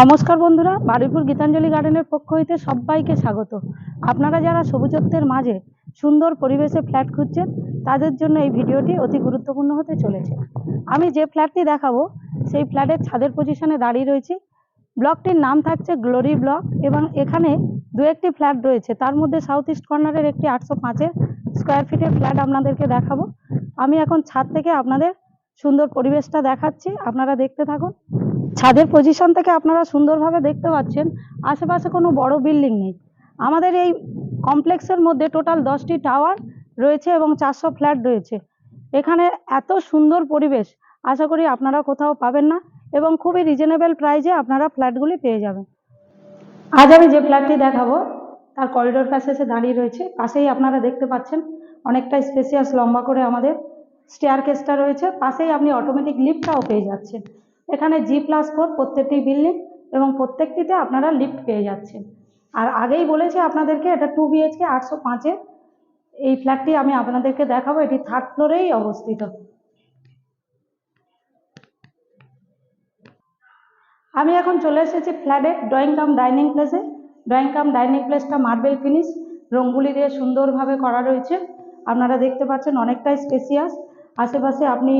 নমস্কার বন্ধুরা, বারুইপুর গীতাঞ্জলি গার্ডেনের পক্ষ হইতে সবাইকে স্বাগত। আপনারা যারা সবুজত্বের মাঝে সুন্দর পরিবেশে ফ্ল্যাট খুঁজছেন, তাদের জন্য এই ভিডিওটি অতি গুরুত্বপূর্ণ হতে চলেছে। আমি যে ফ্ল্যাটটি দেখাবো, সেই ফ্ল্যাটের ছাদের পজিশনে দাঁড়িয়ে রয়েছি। ব্লকটির নাম থাকছে গ্লোরি ব্লক এবং এখানে দু একটি ফ্ল্যাট রয়েছে। তার মধ্যে সাউথ ইস্ট কর্নারের একটি আটশো পাঁচের স্কোয়ার ফিটের ফ্ল্যাট আপনাদেরকে দেখাবো। আমি এখন ছাদ থেকে আপনাদের সুন্দর পরিবেশটা দেখাচ্ছি। আপনারা দেখতে থাকুন। ছাদের পজিশন থেকে আপনারা সুন্দরভাবে দেখতে পাচ্ছেন, আশেপাশে কোনো বড় বিল্ডিং নেই। আমাদের এই কমপ্লেক্সের মধ্যে টোটাল দশটি টাওয়ার রয়েছে এবং চারশো ফ্ল্যাট রয়েছে। এখানে এত সুন্দর পরিবেশ, আশা করি আপনারা কোথাও পাবেন না এবং খুবই রিজনেবল প্রাইজে আপনারা ফ্ল্যাটগুলি পেয়ে যাবেন। আজ আমি যে ফ্ল্যাটটি দেখাবো, তার করিডোর কাছে এসে দাঁড়িয়ে রয়েছে। পাশেই আপনারা দেখতে পাচ্ছেন, অনেকটা স্পেসিয়াস লম্বা করে আমাদের স্টেয়ার কেসটা রয়েছে। পাশেই আপনি অটোমেটিক লিফটটাও পেয়ে যাচ্ছেন। এখানে জি প্লাস ফোর প্রত্যেকটি বিল্ডিং এবং প্রত্যেকটিতে আপনারা লিফট পেয়ে যাচ্ছেন। আর আগেই বলেছি আপনাদেরকে, এটা টু বিএইচকে আটশো পাঁচে এই ফ্ল্যাটটি আমি আপনাদেরকে দেখাবো, এটি থার্ড ফ্লোরেই অবস্থিত। আমি এখন চলে এসেছি ফ্ল্যাটে ড্রয়িং কাম ডাইনিং প্লেসে ড্রয়িং কাম ডাইনিং প্লেসটা মার্বেল ফিনিশ রঙ্গুলি দিয়ে সুন্দরভাবে করা রয়েছে। আপনারা দেখতে পাচ্ছেন অনেকটাই স্পেসিয়াস আশেপাশে আপনি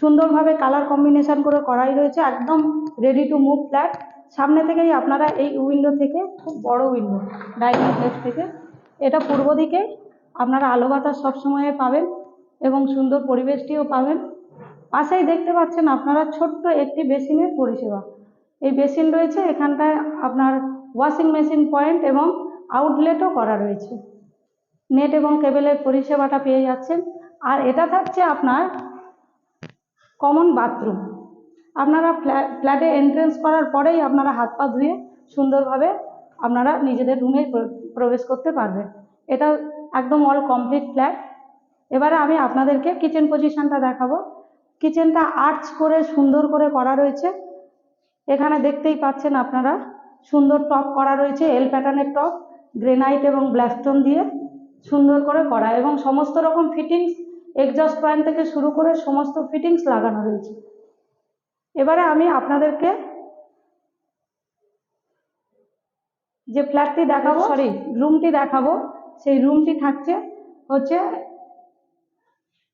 সুন্দরভাবে কালার কম্বিনেশন করে করাই রয়েছে, একদম রেডি টু মুভ ফ্ল্যাট সামনে থেকেই আপনারা এই উইন্ডো থেকে, খুব বড় উইন্ডো ডাইনিং প্লেস থেকে, এটা পূর্ব দিকে আপনারা আলো বাতাস সবসময় পাবেন এবং সুন্দর পরিবেশটিও পাবেন। পাশেই দেখতে পাচ্ছেন আপনারা ছোট্ট একটি বেসিনের পরিষেবা। এই বেসিন রয়েছে, এখানটায় আপনার ওয়াশিং মেশিন পয়েন্ট এবং আউটলেটও করা রয়েছে। নেট এবং কেবেলের পরিষেবাটা পেয়ে যাচ্ছেন। আর এটা থাকছে আপনার কমন বাথরুম আপনারা ফ্ল্যাটে এন্ট্রেন্স করার পরেই আপনারা হাত পা ধুয়ে সুন্দরভাবে আপনারা নিজেদের রুমে প্রবেশ করতে পারবেন। এটা একদম অল কমপ্লিট ফ্ল্যাট এবারে আমি আপনাদেরকে কিচেন পজিশনটা দেখাবো। কিচেনটা আর্চ করে সুন্দর করে করা রয়েছে। এখানে দেখতেই পাচ্ছেন আপনারা সুন্দর টপ করা রয়েছে এল প্যাটার্নের টপ গ্রেনাইট এবং ব্ল্যাকস্টোন দিয়ে সুন্দর করে করা এবং সমস্ত রকম ফিটিংস এক্সস্ট পয়েন্ট থেকে শুরু করে সমস্ত ফিটিংস লাগানো রয়েছে এবারে আমি আপনাদেরকে যে ফ্ল্যাটটি দেখাবো সরি রুমটি দেখাবো সেই রুমটি থাকছে হচ্ছে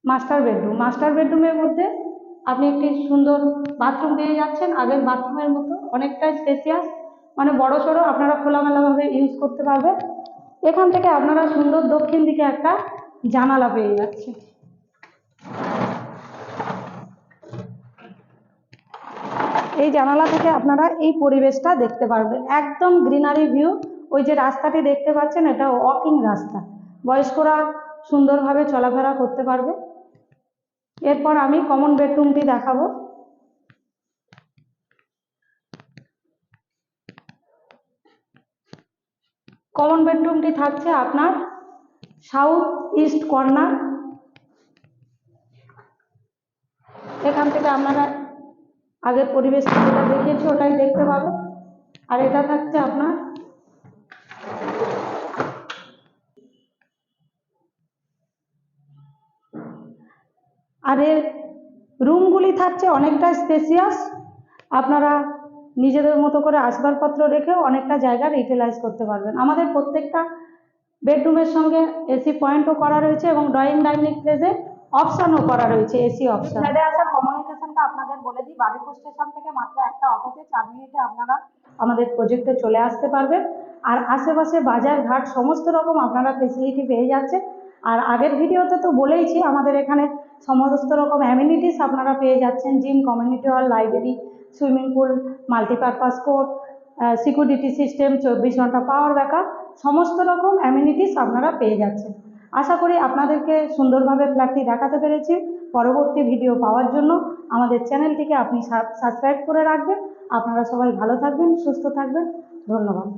মাস্টার বেডরুম মাস্টার বেডরুমের মধ্যে আপনি একটি সুন্দর বাথরুম পেয়ে যাচ্ছেন। আগের বাথরুমের মতো অনেকটাই স্পেসিয়াস মানে বড় সড়ো আপনারা খোলামেলাভাবে ইউজ করতে পারবেন। এখান থেকে আপনারা সুন্দর দক্ষিণ দিকে একটা জানালা পেয়ে যাচ্ছেন। এই জানালা থেকে আপনারা এই পরিবেশটা দেখতে পারবেন। একদম গ্রিনারি ভিউ। ওই যে রাস্তাটি দেখতে পাচ্ছেন, এটা ওয়াকিং রাস্তা। বয়স্করা সুন্দরভাবে চলাফেরা করতে পারবে। এরপর আমি কমন বেডরুমটি দেখাবো। কমন বেডরুমটি থাকছে আপনার সাউথ ইস্ট কর্নার এখান থেকে আপনারা আগের পরিবেশ যেটা দেখিয়েছি, ওটাই দেখতে পাবেন আর এটা থাকছে আপনার আর এর রুমগুলি থাকছে অনেকটা স্পেসিয়াস আপনারা নিজেদের মতো করে আসবাবপত্র রেখেও অনেকটা জায়গা ইউটিলাইজ করতে পারবেন। আমাদের প্রত্যেকটা বেডরুমের সঙ্গে এসি পয়েন্টও করা রয়েছে এবং ড্রয়িং ডাইনিং প্লেসে অপশানও করা রয়েছে এসি অপশান ফ্ল্যাটে আসার কমিউনিকেশনটা আপনাদের বলে দিই। বারুইপুর স্টেশন থেকে মাত্র একটা অটোতে চার মিনিটে আপনারা আমাদের প্রজেক্টে চলে আসতে পারবেন। আর আশেপাশে বাজার ঘাট সমস্ত রকম আপনারা ফেসিলিটি পেয়ে যাচ্ছে আর আগের ভিডিওতে তো বলেইছি, আমাদের এখানে সমস্ত রকম অ্যামিনিটিস আপনারা পেয়ে যাচ্ছেন। Gym community hall library swimming pool multipurpose court security system চব্বিশ ঘণ্টা পাওয়ার ব্যাকআপ সমস্ত রকম অ্যামিনিটিস আপনারা পেয়ে যাচ্ছেন। আশা করি আপনাদেরকে সুন্দরভাবে ফ্ল্যাটটি দেখাতে পেরেছি। পরবর্তী ভিডিও পাওয়ার জন্য আমাদের চ্যানেলটিকে আপনি সাবস্ক্রাইব করে রাখবেন। আপনারা সবাই ভালো থাকবেন, সুস্থ থাকবেন। ধন্যবাদ।